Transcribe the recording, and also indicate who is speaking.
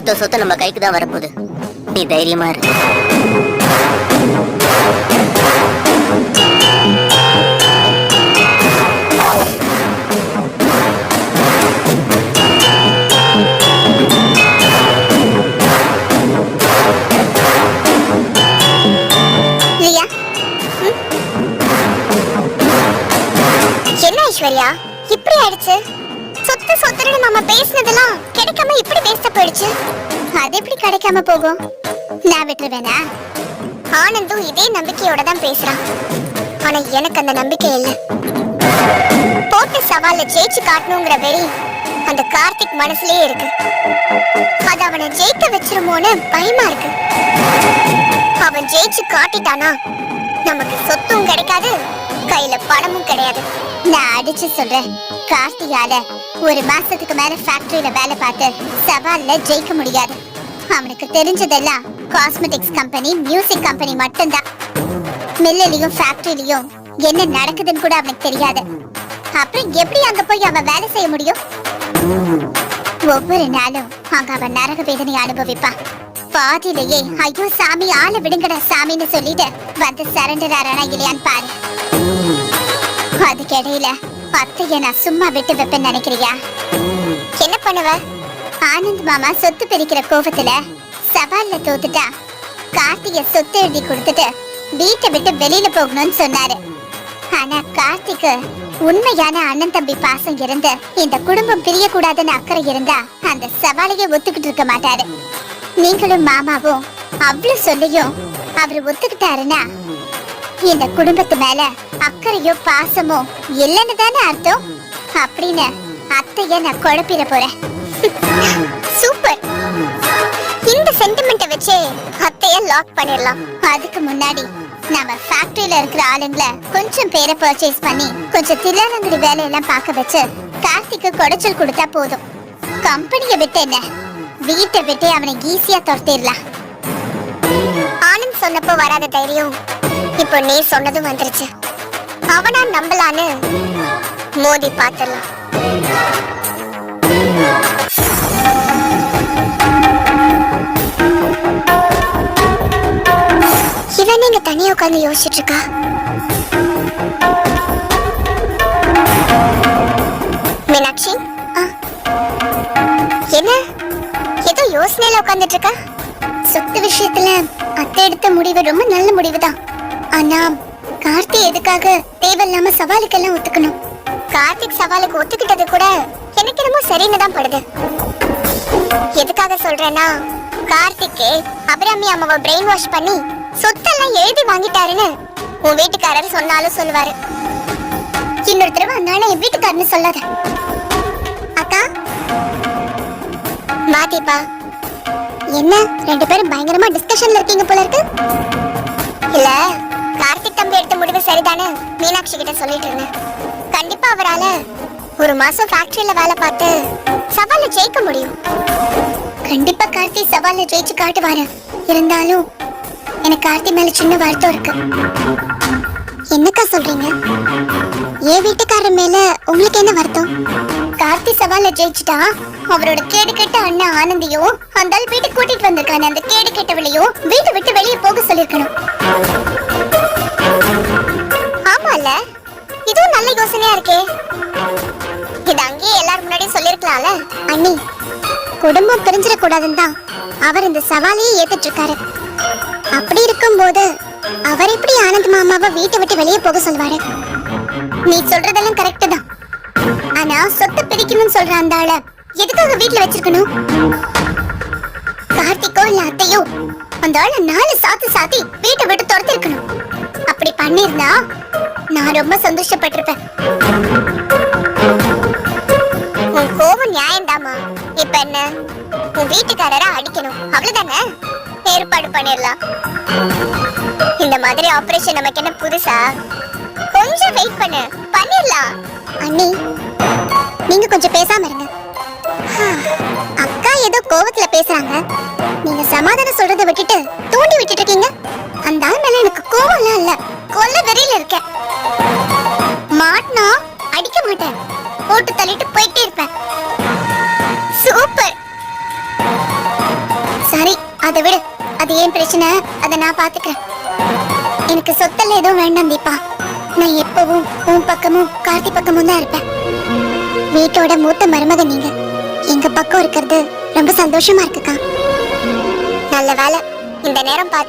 Speaker 1: மொத்த சொத்து நம்ம கைக்கு தான் வரப்போகுது. நீ தைரியமா இரு.
Speaker 2: ஐஸ்வர்யா? இப்படி ஆயிடுச்சு? சொத்து சொத்துன்னு நம்ம பேசினதெல்லாம் கிடைக்காம இப்படி வேஸ்டா போயிடுச்சு. அது எப்படி கிடைக்காம போகும்? நான் விட்டுருவேனா? ஆனந்தும் இதே நம்பிக்கையோட தான் பேசுறான். ஆனா எனக்கு அந்த நம்பிக்கை இல்லை. போட்ட சவால்ல ஜெயிச்சு காட்டணுங்கிற வெறி அந்த கார்த்திக் மனசுலயே இருக்கு. அது அவனை ஜெயிக்க வச்சிருமோன்னு பயமா இருக்கு. அவன் ஜெயிச்சு காட்டிட்டானா நமக்கு பணமும் கிடைக்காது. கையில பணமும் கிடையாது. நான் அடிச்சு சொல்றேன். கார்த்திகால ஒரு மாசத்துக்கு மேல ஃபேக்டரியில வேலை பார்த்து சவால்ல ஜெயிக்க முடியாது. அவனுக்கு தெரிஞ்சதெல்லாம் காஸ்மெட்டிக்ஸ் கம்பெனி மியூசிக் கம்பெனி மட்டும்தான். மில்லிலையும் ஃபேக்டரிலையும் என்ன நடக்குதுன்னு கூட அவனுக்கு தெரியாது. அப்புறம் எப்படி அங்க போய் அவன் வேலை செய்ய முடியும்? ஒவ்வொரு நாளும் அங்க அவன் நரக வேதனை அனுபவிப்பான். பாதியிலேயே ஐயோ சாமி ஆள விடுங்கடா சாமின்னு சொல்லிட்டு வந்து சரண்டர் ஆறானா இல்லையான்னு பாரு. அதுக்கிடையில அத்தைய நான் சும்மா விட்டு வைப்பேன்னு நினைக்கிறியா? என்ன பண்ணுவ? ஆனந்த் மாமா சொத்து பிரிக்கிற கோபத்துல சவால்ல தோத்துட்டா கார்த்திகை சொத்து எழுதி கொடுத்துட்டு வீட்டை விட்டு வெளியில போகணும்னு சொன்னாரு. ஆனா கார்த்திக்கு உண்மையான அண்ணன் தம்பி பாசம் இருந்து இந்த குடும்பம் பிரியக்கூடாதுன்னு அக்கறை இருந்தா அந்த சவாலையே ஒத்துக்கிட்டு இருக்க மாட்டாரு. நீங்களும் மாமாவும் அவ்வளவு சொல்லியும் அவர் ஒத்துக்கிட்டாருன்னா இந்த குடும்பத்து மேல அக்கறையோ பாசமோ இல்லைன்னு தானே அர்த்தம்? அப்படின்னு அத்தைய நான் குழப்பிட போறேன். சூப்பர் இந்த சென்டிமெண்ட்டை வச்சு அத்தைய லாக் பண்ணிடலாம். அதுக்கு முன்னாடி நம்ம ஃபேக்டரியில இருக்கிற ஆளுங்களை கொஞ்சம் பேரை பர்ச்சேஸ் பண்ணி கொஞ்சம் தில்லாலங்கடி வேலையெல்லாம் பார்க்க வச்சு கார்த்திக்கு குடைச்சல் கொடுத்தா போதும். கம்பெனியை விட்டு என்ன வீட்டை விட்டு அவனை ஈஸியா துரத்திடலாம். ஆனந்த் சொன்னப்போ வராத தைரியம் இப்போ நீ சொன்னதும் வந்துருச்சு. அவனா நம்பலான்னு மோதி பார்த்துடலாம். இவன் நீங்க தனியா உட்காந்து யோசிச்சுட்டு இருக்கா? யோசனையில உட்காந்துட்டு இருக்கா சொத்து விஷயத்துல அத்தை எடுத்த முடிவு ரொம்ப நல்ல முடிவு தான் ஆனா கார்த்தி எதுக்காக தேவையில்லாம சவாலுக்கெல்லாம் ஒத்துக்கணும்? கார்த்திக் சவாலுக்கு ஒத்துக்கிட்டது கூட எனக்கு என்னமோ சரின்னு தான் படுது. எதுக்காக சொல்றேன்னா கார்த்திக்கு அபிராமி அம்மாவை பிரெயின் வாஷ் பண்ணி சொத்தெல்லாம் எழுதி வாங்கிட்டாருன்னு உன் வீட்டுக்காரர் சொன்னாலும் சொல்லுவாரு. இன்னொரு தடவை அதனால என் வீட்டுக்காரன்னு சொல்லாத. அக்கா மாத்திப்பா என்ன? ரெண்டு பேரும் பயங்கரமா டிஸ்கஷன்ல இருக்கீங்க போல இருக்கு. இல்ல கார்த்திக் தம்பி எடுத்த முடிவு சரிதானே மீனாட்சி கிட்ட சொல்லிட்டு இருந்தேன். கண்டிப்பா அவரால ஒரு மாசம் ஃபேக்டரியில வேலை பார்த்து சவால ஜெயிக்க முடியும். கண்டிப்பா கார்த்தி சவால ஜெயிச்சு காட்டுவாரு. இருந்தாலும் எனக்கு கார்த்தி மேல சின்ன வருத்தம் இருக்கு. என்னக்கா சொல்றீங்க? என் வீட்டுக்கார மேல உங்களுக்கு என்ன வருத்தம்? கார்த்தி சவால ஜெயிச்சுட்டா? அவரோட கேடு கெட்ட அண்ணன் ஆனந்தியும் அந்த ஆள் வீட்டுக்கு கூட்டிட்டு வந்திருக்கானே அந்த கேடு கெட்டவளையும் வீட்டை விட்டு வெளியே போக சொல்லிருக்கணும் ஆமால இதுவும் நல்ல யோசனையா இருக்கே. இது அங்கேயே எல்லாரும் முன்னாடி சொல்லிருக்கலாம்ல அண்ணி குடும்பம் பிரிஞ்சிடக்கூடாதுன்னு தான் அவர் இந்த சவாலையே ஏத்துட்டு இருக்காரு அப்படி இருக்கும்போது அவர் எப்படி ஆனந்த் மாமாவை வீட்டை விட்டு வெளியே போக சொல்வாரு? நீ சொல்றதெல்லாம் கரெக்ட் தான். ஆனா சொத்தை பிரிக்கணும்னு சொல்ற அந்த ஆள எதுக்காக வீட்ல வச்சிருக்கணும்? கார்த்திக்கோ இல்ல அத்தையோ அந்த ஆள நாலு சாத்து சாத்தி வீட்டை விட்டு துரத்திருக்கணும். அப்படி பண்ணிருந்தா நான் ரொம்ப சந்தோஷப்பட்டிருப்பேன். உன் கோவம் நியாயம்தாமா இப்ப என்ன? உன் வீட்டுக்காரரை அடிக்கணும். அவ்வளவுதானே? ஏற்பாடு பண்ணிடலாம். இந்த மாதிரி ஆபரேஷன் நமக்கு என்ன புதுசா? கொஞ்சம் வெயிட் பண்ணு. பண்ணிடலாம். அண்ணி நீங்க கொஞ்சம் பேசாம இருங்க. ஹா, அக்கா ஏதோ கோவத்துல பேசுறாங்க. நீங்க சமாதானம் சொல்றதை விட்டுட்டு தூண்டி விட்டுட்டு இருக்கீங்க. அந்த ஆள் மேல எனக்கு கோவம்லாம் இல்ல. கொல்ல வெறியில இருக்கேன். மாட்டினா அடிக்க மாட்டேன். போட்டு தள்ளிட்டு போயிட்டே இருப்பேன். சூப்பர். சரி அதை விடு. அது ஏன் பிரச்சனை? அதை நான் பாத்துக்கிறேன். எனக்கு சொத்தல்ல எதுவும் வேண்டாம் தீபா. நான் எப்பவும் உன் பக்கமும் கார்த்தி பக்கமும் தான் இருப்பேன். வீட்டோட மூத்த மருமக நீங்க. எங்க பக்கம் இருக்கிறது ரொம்ப சந்தோஷமா இருக்குக்கா. நல்ல வேலை இந்த நேரம் பார்த்து